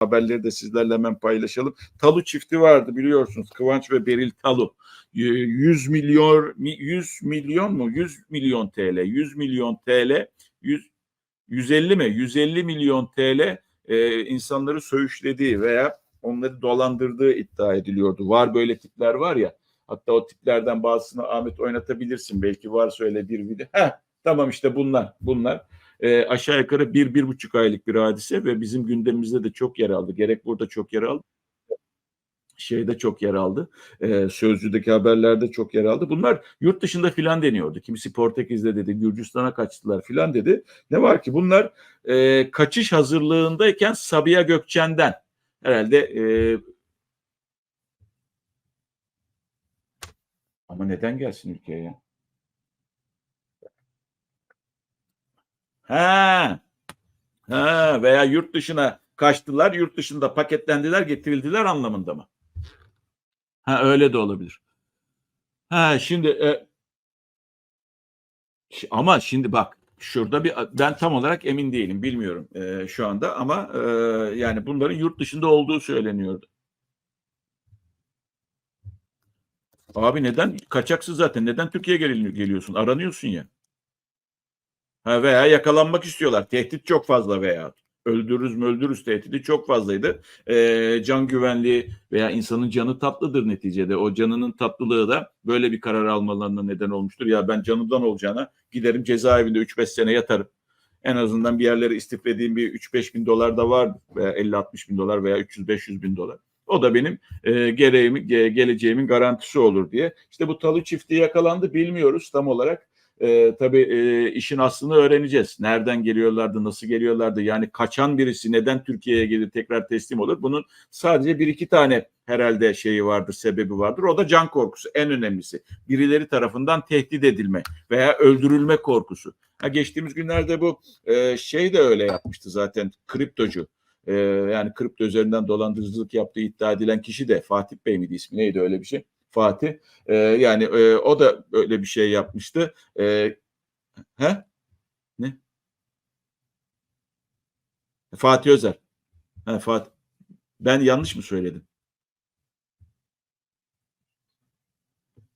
haberleri de sizlerle hemen paylaşalım. Talu çifti vardı biliyorsunuz. Kıvanç ve Beril Talu. Y- 100 milyon 100 milyon mu? 100 milyon TL. 100 milyon TL. 100 150 mi? 150 milyon TL e, insanları söğüşlediği veya onları dolandırdığı iddia ediliyordu. Var böyle tipler var ya. Hatta o tiplerden bazısını Ahmet oynatabilirsin. Belki varsa öyle bir video. Heh, tamam işte bunlar. Bunlar e, aşağı yukarı bir, bir buçuk aylık bir hadise ve bizim gündemimizde de çok yer aldı. Gerek burada çok yer aldı. Şeyde çok yer aldı. E, Sözcü'deki haberlerde çok yer aldı. Bunlar yurt dışında filan deniyordu. Kimisi Portekiz'de dedi, Gürcistan'a kaçtılar filan dedi. Ne var ki bunlar e, kaçış hazırlığındayken Sabiha Gökçen'den herhalde e, ama neden gelsin ülkeye ya? Ha. Ha veya yurt dışına kaçtılar, yurt dışında paketlendiler, getirildiler anlamında mı? Ha öyle de olabilir. Ha şimdi e, ama şimdi bak şurada bir ben tam olarak emin değilim, bilmiyorum e, şu anda ama e, yani bunların yurt dışında olduğu söyleniyordu. Abi neden kaçaksız zaten? Neden Türkiye'ye gel- geliyorsun? Aranıyorsun ya. Ha veya yakalanmak istiyorlar. Tehdit çok fazla veya öldürürüz mü öldürürüz tehdidi çok fazlaydı. Ee, can güvenliği veya insanın canı tatlıdır neticede. O canının tatlılığı da böyle bir karar almalarına neden olmuştur. Ya ben canımdan olacağına giderim cezaevinde 3-5 sene yatarım. En azından bir yerlere istiflediğim bir 3-5 bin dolar da var veya 50-60 bin dolar veya 300-500 bin dolar. O da benim e, gereğimi, ge- geleceğimin garantisi olur diye. İşte bu talı çifti yakalandı bilmiyoruz tam olarak. E, tabii e, işin aslını öğreneceğiz. Nereden geliyorlardı, nasıl geliyorlardı? Yani kaçan birisi neden Türkiye'ye gelir tekrar teslim olur? Bunun sadece bir iki tane herhalde şeyi vardır, sebebi vardır. O da can korkusu en önemlisi. Birileri tarafından tehdit edilme veya öldürülme korkusu. Ha, geçtiğimiz günlerde bu e, şey de öyle yapmıştı zaten kriptocu. E, yani kripto üzerinden dolandırıcılık yaptığı iddia edilen kişi de Fatih Bey miydi ismi neydi öyle bir şey? Fatih. E, yani e, o da öyle bir şey yapmıştı. E, he? Ne? Fatih Özer. Ha, Fatih. Ben yanlış mı söyledim?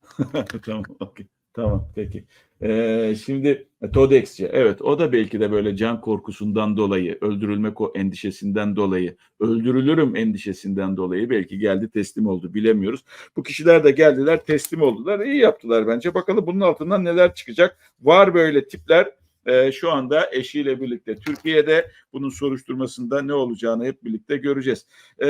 tamam, okey. Tamam, peki. Ee, şimdi Todex'ci, evet o da belki de böyle can korkusundan dolayı, öldürülme ko- endişesinden dolayı, öldürülürüm endişesinden dolayı belki geldi teslim oldu bilemiyoruz. Bu kişiler de geldiler teslim oldular, iyi yaptılar bence. Bakalım bunun altından neler çıkacak. Var böyle tipler Ee, şu anda eşiyle birlikte Türkiye'de bunun soruşturmasında ne olacağını hep birlikte göreceğiz. Ee,